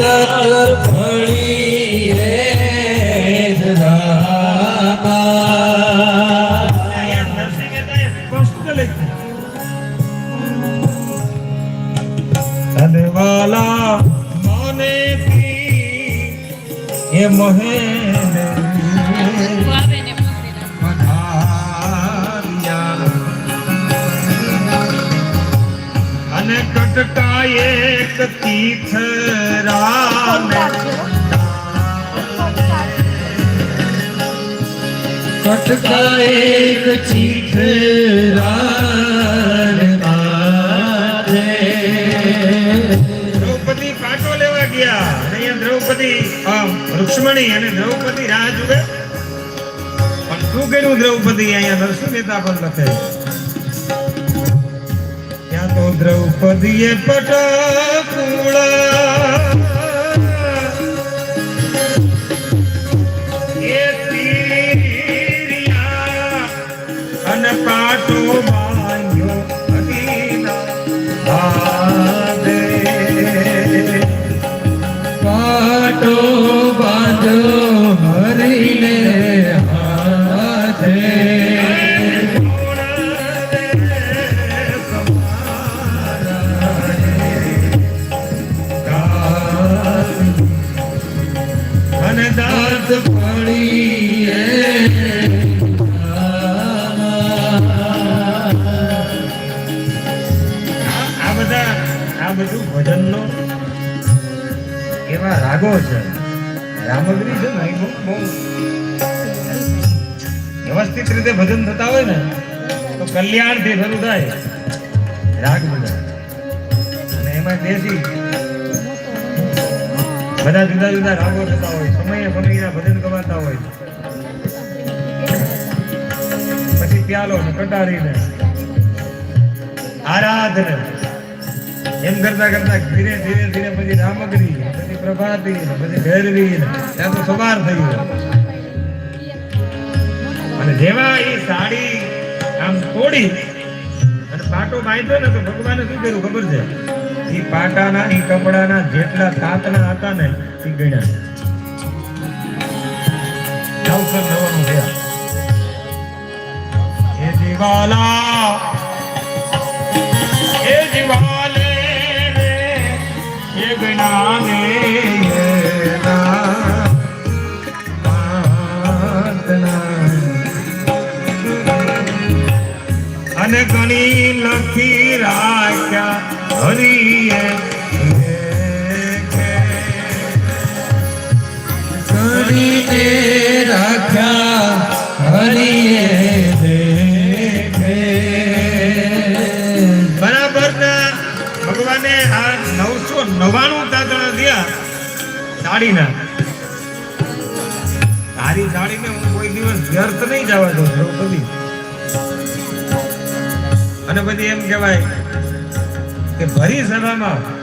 દર ફળી રે. ધનવાલા મને એ મોહે અને કટકાય એક તીર્થ દ્રૌપદી પાટો લેવા અને દ્રૌપદી રાહ જુએ શું કર્યું દ્રૌપદી અહીંયા મહેતા પણ લખે ત્યાં તો દ્રૌપદીએ પટકુળ એ વ્યવસ્થિત રીતે ભજન થતા હોય ને, તો કલ્યાણથી શરૂ થાય. રાગ બધા. અને એમાં દેશી બધા જુદા જુદા રાગો થતા હોય, સમયે સમયના ભજન ગવાતા હોય. પછી પ્યાલો ને કટારી ને આરાધન. એમ કરતા કરતા ધીરે ધીરે ધીરે પછી રામગરી, પછી પ્રભાતી, પછી ભૈરવી, ત્યાં તો સવાર થઈ ગયો. અને જેવા એ સાડી આમ તોડી અને પાટો બાંધ્યો ને તો ભગવાને શું કર્યું ખબર છે? એ પાટાના, એ કપડાના જેટલા તાતના હતા ને એ ગણ્યા. નવસો નવાનું થયા. એ દિવાલા એ દિવાલે અને ઘણી અને પછી એમ કહેવાય કે ભરી સભામાં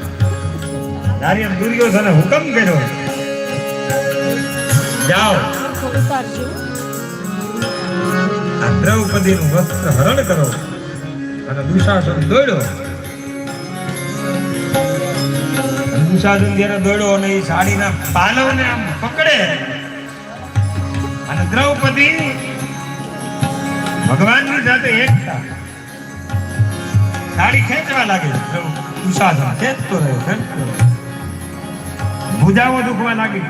તારી દુર્યોધને હુકમ કર્યો. જાઓ. આ દ્રૌપદીનું વસ્ત્ર હરણ કરો. અને દુશાસન દોડ્યો. અને દુશાસન દોડ્યો અને એ સાડીના પાલવને આમ પકડે. અને દ્રૌપદી ભગવાનની સાથે એકતા. સાડી ખેંચવા લાગે દ્રૌ- ખેંચતો રહ્યો, ખેંચતો ભુજાઓ દુખવા લાગી.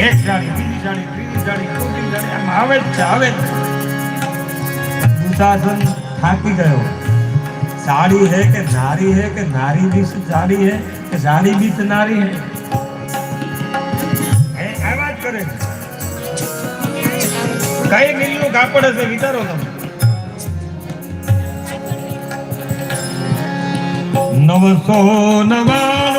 એક સાડી બીજી સાડી ત્રીજી સાડી ચોથી સાડી આમ આવે જ છે, આવે જ છે. થાકી ગયો. साड़ी है कि नारी है कि नारी भी साड़ी है कि साड़ी भी तो नारी है એ આ વાત કરે છે કઈ મિલનું કાપડ હશે વિચારો તમે નવસો નવાણું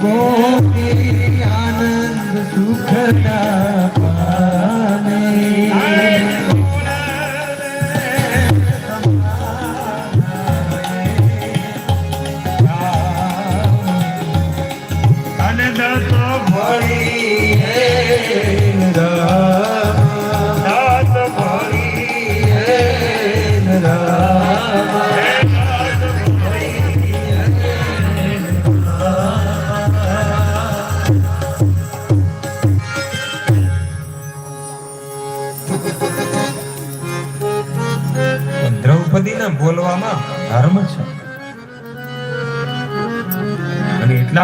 ગોપી આનંદ સુખના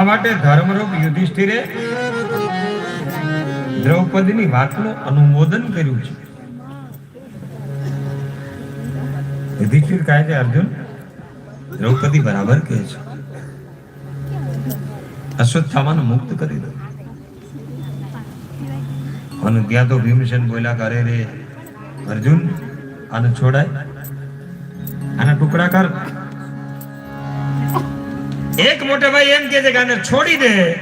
માટે ધર્મરૂપ યુધિષ્ઠિરે દ્રૌપદીની વાતનું અનુમોદન કર્યું છે. યુધિષ્ઠિર કહે છે, અર્જુન, દ્રૌપદી બરાબર કહે છે. અશ્વત્થામાને મુક્ત કરી દો. અને ત્યાં તો ભીમસેન બોલ્યા કરે રે, અર્જુન, આને છોડાય. આના ટુકડા કર. એક મોટા ભાઈ એમ કે છે કે આને છોડી દે.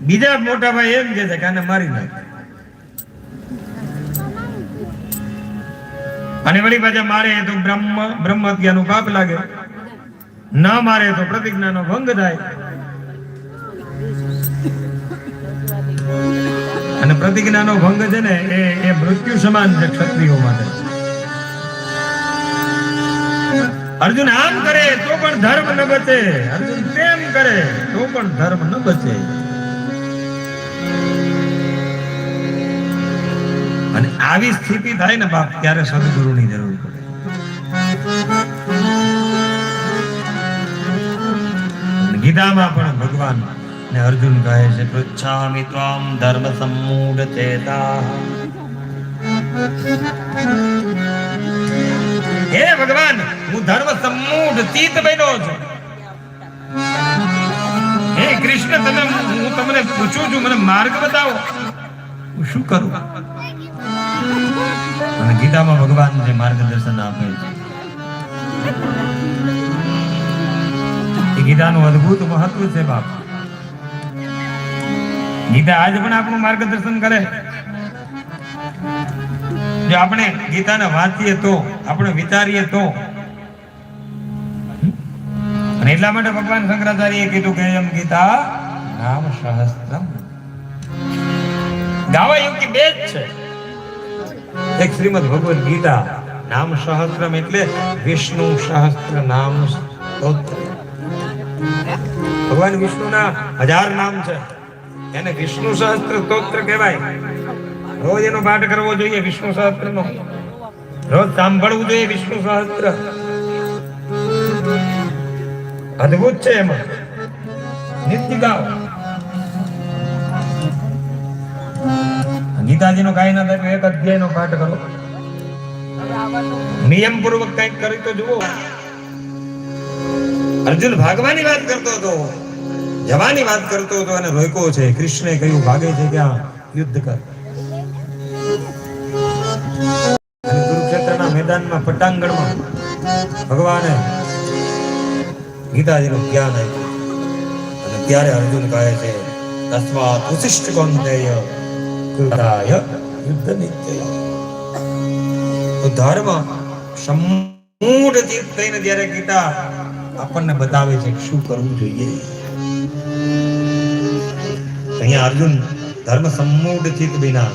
બીજા મોટા ભાઈ એમ કે છે કે આને મારી નાખ. અને વળી પાછા મારે તો બ્રહ્મ બ્રહ્મ હત્યાનું પાપ લાગે. ન મારે તો પ્રતિજ્ઞાનો ભંગ થાય. અને પ્રતિજ્ઞાનો ભંગ છે ને એ મૃત્યુ સમાન છે ક્ષત્રિયો માટે. અર્જુન આમ કરે તો પણ ધર્મ ન બચે. અર્જુન તેમ કરે તો પણ ધર્મ ન બચે. અને આવી સ્થિતિ થાય ને બાપ, ત્યારે સદગુરુની જરૂર પડે. ગીતામાં પણ ભગવાન ને અર્જુન કહે છે, પૃચ્છામિ ત્વામ ધર્મ સમૂઢ ચેતા. હે ભગવાન, હું ધર્મ સમૂઢ ચિત્ત બન્યો છું. હે કૃષ્ણ, તમે, હું તમને પૂછું છું, મને માર્ગ બતાવો. હું શું કરું? અને ગીતામાં ભગવાન જે માર્ગદર્શન આપે છે. ગીતાનું અદ્ભુત મહત્વ છે બાપ. ગીતા આજ પણ આપણું માર્ગદર્શન કરે. જો આપણે ગીતાને વાંચીએ તો, આપણે વિચારીએ તો. અને એટલા માટે ભગવાન શંકરાચાર્ય કીધું કે એમ ગીતા નામ સહસ્ત્રમ ગાવા યોગ્ય બે જ છે. એક શ્રીમદ ભગવદ ગીતા નામ સહસ્ત્રમ એટલે વિષ્ણુ સહસ્ત્ર નામ સ્તોત્ર. ભગવાન વિષ્ણુના હજાર નામ છે. એને વિષ્ણુ સહસ્ત્ર સ્તોત્ર કહેવાય. રોજ એનો પાઠ કરવો જોઈએ વિષ્ણુ સહસ્ત્ર નો રોજ સાંભળવું જોઈએ વિષ્ણુ સહસ્ત્ર. અદભુત છે એમાં. નિત્ય ગાવ ગીતાજી નો કાંઈ ના થાય એક અધ્યાય નો પાઠ કરો. નિયમ પૂર્વક કંઈક કરી તો જુઓ. અર્જુન ભાગવાની વાત કરતો હતો. જવાની વાત કરતો હતો અને રોક્યો છે. કૃષ્ણે કહ્યું, ભાગે છે ક્યાં? યુદ્ધ કર. પટાંગણમાં ભગવાને ગીતાજીનું જ્ઞાન આપ્યું. અને ત્યારે અર્જુન કહે છે, તસ્માત ઉશિષ્ટ કૌંતેય કૃતાય યુદ્ધ નિત્ય તો ધર્મ સમૂઢ ચિત્ત થઈને જ્યારે ગીતા આપણને બતાવે છે કે શું કરવું જોઈએ. અહીંયા અર્જુન ધર્મ સમૂઢ ચિત્ત વિના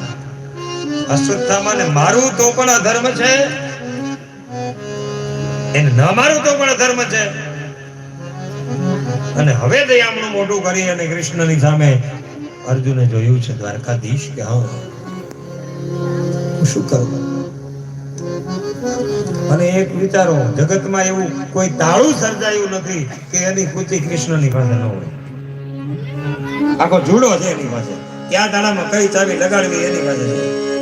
અશ્વત્થામાને મારું તો પણ અધર્મ છે. એને ન મારું તો પણ ધર્મ છે. અને હવે દયામણું મોટું કરી અને કૃષ્ણની સામે અર્જુને જોયું છે, દ્વારકાધીશ, કે હા શું કરું? અને એક વિચારો, જગતમાં એવું કોઈ તાળું સર્જાયું નથી કે એની કૃતિ કૃષ્ણની પાસે ન હોય. આખો જુડો છે એની પાસે. ક્યાં તાળામાં કઈ ચાવી લગાડવી એની પાસે છે?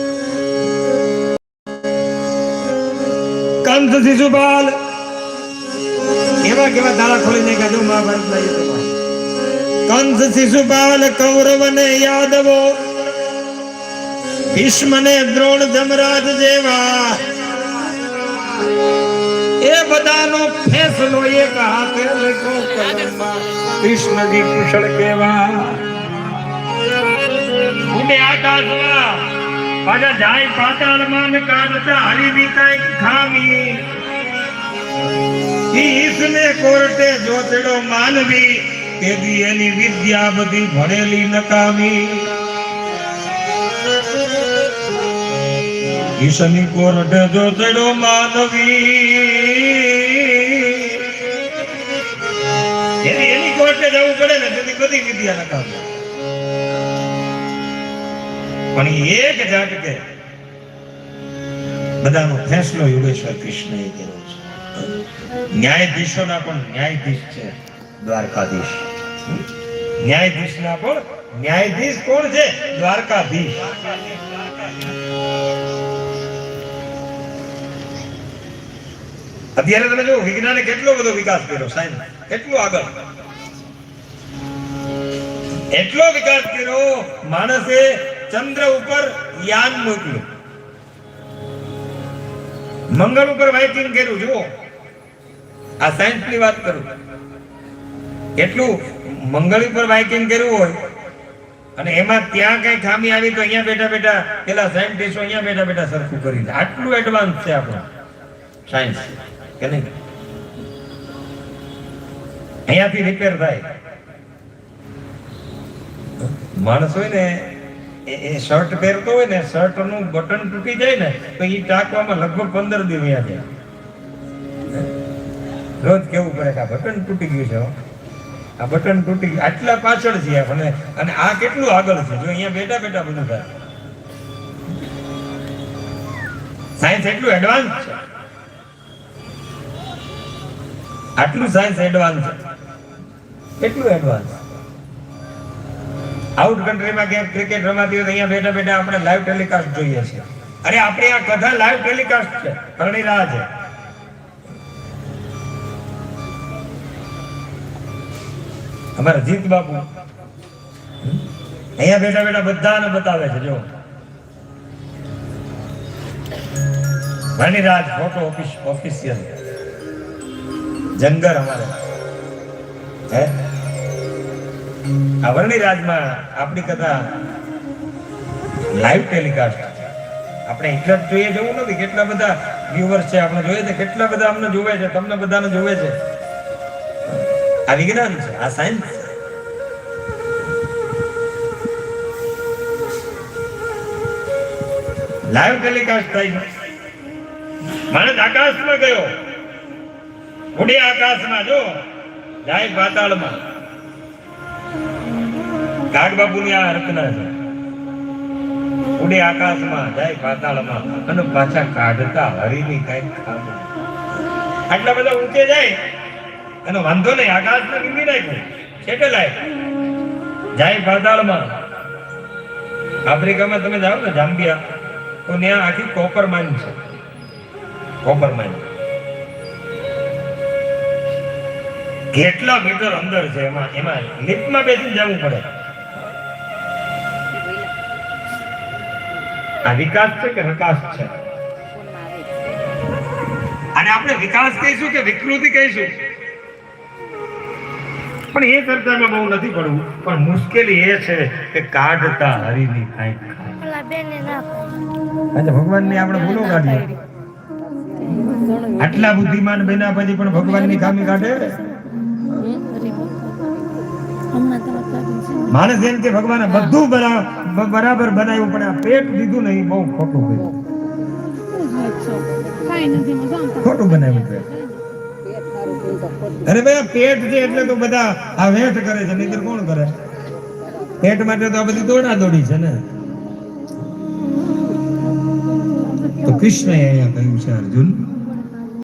કંસ શિશુપાલ કેવા કેવા તાળા ખોલી નાખ્યા જો મહાભારતના કંસ શિશુપાલ કૌરવ ને યાદવો. ભીષ્મ ને દ્રોણ જમરાજ જેવા. એ બધાનો ફેસલો એક હાથે લખો કૃષ્ણજી કુશળ કેવા. આકાશમાં પાછા જાય પાતાળમાં ને કાઢતા હરીની એક ખામી. ઈસને કોર્ટે જોતડો માનવી, તેથી એની વિદ્યા બધી ભણેલી નકામી. ઈશની કોર્ટે જોતડો માનવી. એની એની કોર્ટે જવું પડે ને, તેથી બધી વિદ્યા નકામી. પણ એક ઝાટકે બધાનો ફેસલો યોગેશ્વર કૃષ્ણએ કર્યો છે. ન્યાયાધીશોના પણ ન્યાયાધીશ છે, દ્વારકાધીશ. ન્યાયાધીશના પણ ન્યાયાધીશ કોણ છે? દ્વારકાધીશ. અત્યારે તમે જો વિજ્ઞાને કેટલો બધો વિકાસ કર્યો, સાહેબ. કેટલો આગળ. એટલો વિકાસ કર્યો, માણસે ચંદ્ર ઉપર યાન મોકલ્યું. મંગળ ઉપર વાઇકિંગ કર્યું, જુઓ. આ સાયન્સની વાત કરું. એટલું મંગળ ઉપર વાઇકિંગ કર્યું હોય, અને એમાં ત્યાં કઈ ખામી આવી તો અહીંયા બેઠા બેઠા પેલા સાયન્ટિસ્ટો અહીંયા બેઠા બેઠા સરખું કરી દે. આટલું એડવાન્સ છે આપણું સાયન્સ કે નહીં? અહીંયાથી રિપેર થાય. માણસ હોય ને એ શર્ટ પહેરતો હોય ને શર્ટનું બટન તૂટી જાય ને, તો એ ટાંકવામાં લગભગ પંદર દિવસ વ્યા જાય. રોજ કેવું પડે કે આ બટન તૂટી ગયું છે આ બટન તૂટી ગયું, આટલા પાછળ છે આપણે અને આ કેટલું આગળ છે? જો અહીંયા બેઠા બેઠા બધું થાય. સાયન્સ એટલું એડવાન્સ છે. આટલું સાયન્સ એડવાન્સ છે. કેટલું એડવાન્સ આઉટ કન્ટ્રીમાં ક્યાંક ક્રિકેટ રમાતી હોય તો અહીંયા બેઠા બેઠા આપણે લાઈવ ટેલિકાસ્ટ જોઈએ છીએ. અરે આપણે આ કથા લાઈવ ટેલિકાસ્ટ છે. કરણી રાહ છે. અમારા જીત બાપુ. અહીંયા બેઠા બેઠા બધાને બતાવે છે, જો. રાજ ફોટો ઓફિસ ઓફિસિયલ જંગર અમારે. હે? આ વર્ણિરાજમાં આપણી કથા લાઈવ ટેલિકાસ્ટ આપણે એટલા જોઈએ જવું નથી, કેટલા બધા વ્યુઅર્સ છે આપણે જોઈએ છે, કેટલા બધા અમને જોવે છે, તમને બધાને જોવે છે. આ વિજ્ઞાન છે, આ સાયન્સ લાઈવ ટેલિકાસ્ટ થાય માણસ આકાશમાં ગયો. ઉડે આકાશમાં, જો, જાય પાતાળમાં. ગાઢ બાપુની આ રચના છે. ઉડે આકાશમાં, જાય પાતાળમાં, અને પાછા કાઢતા હરીની કંઈક આટલા બધા ઊંચે જાય અને વાંધો નહીં આકાશમાં નીકળી નાખ્યું લાય. જાય પાતાળમાં. આફ્રિકામાં તમે જાઓ ને જામ્બિયા તો ત્યાં આખી કોપર માઇન છે. કોપર માઇન કેટલા મીટર અંદર છે એમાં એમાં લિફ્ટમાં બેસીને જવું પડે. આ વિકાસ છે કે વિકાસ છે? અને આપણે વિકાસ કહીશું કે વિકૃતિ કહીશું? પણ એ ચર્ચામાં બહુ નથી પડવું. પણ મુશ્કેલી એ છે કે કાઢતા હરીની એટલે ભગવાનની આપણે ભૂલો કાઢીએ. આટલા બુદ્ધિમાન બેના પછી પણ ભગવાનની ખામી કાઢે? માણસ એમ કે ભગવાન બધું બરા- બ- બરાબર બનાવ્યું, પણ આ પેટ દીધું ને બહુ ખોટું આમ ખોટું બનાવ્યું પેટ. અરે ભાઈ પેટ છે એટલે તો બધા આ વેઠ કરે છે, નહીતર કોણ કરે? પેટ માટે તો આ બધી દોડા દોડી છે ને. તો કૃષ્ણએ અહીંયા કહ્યું છે અર્જુન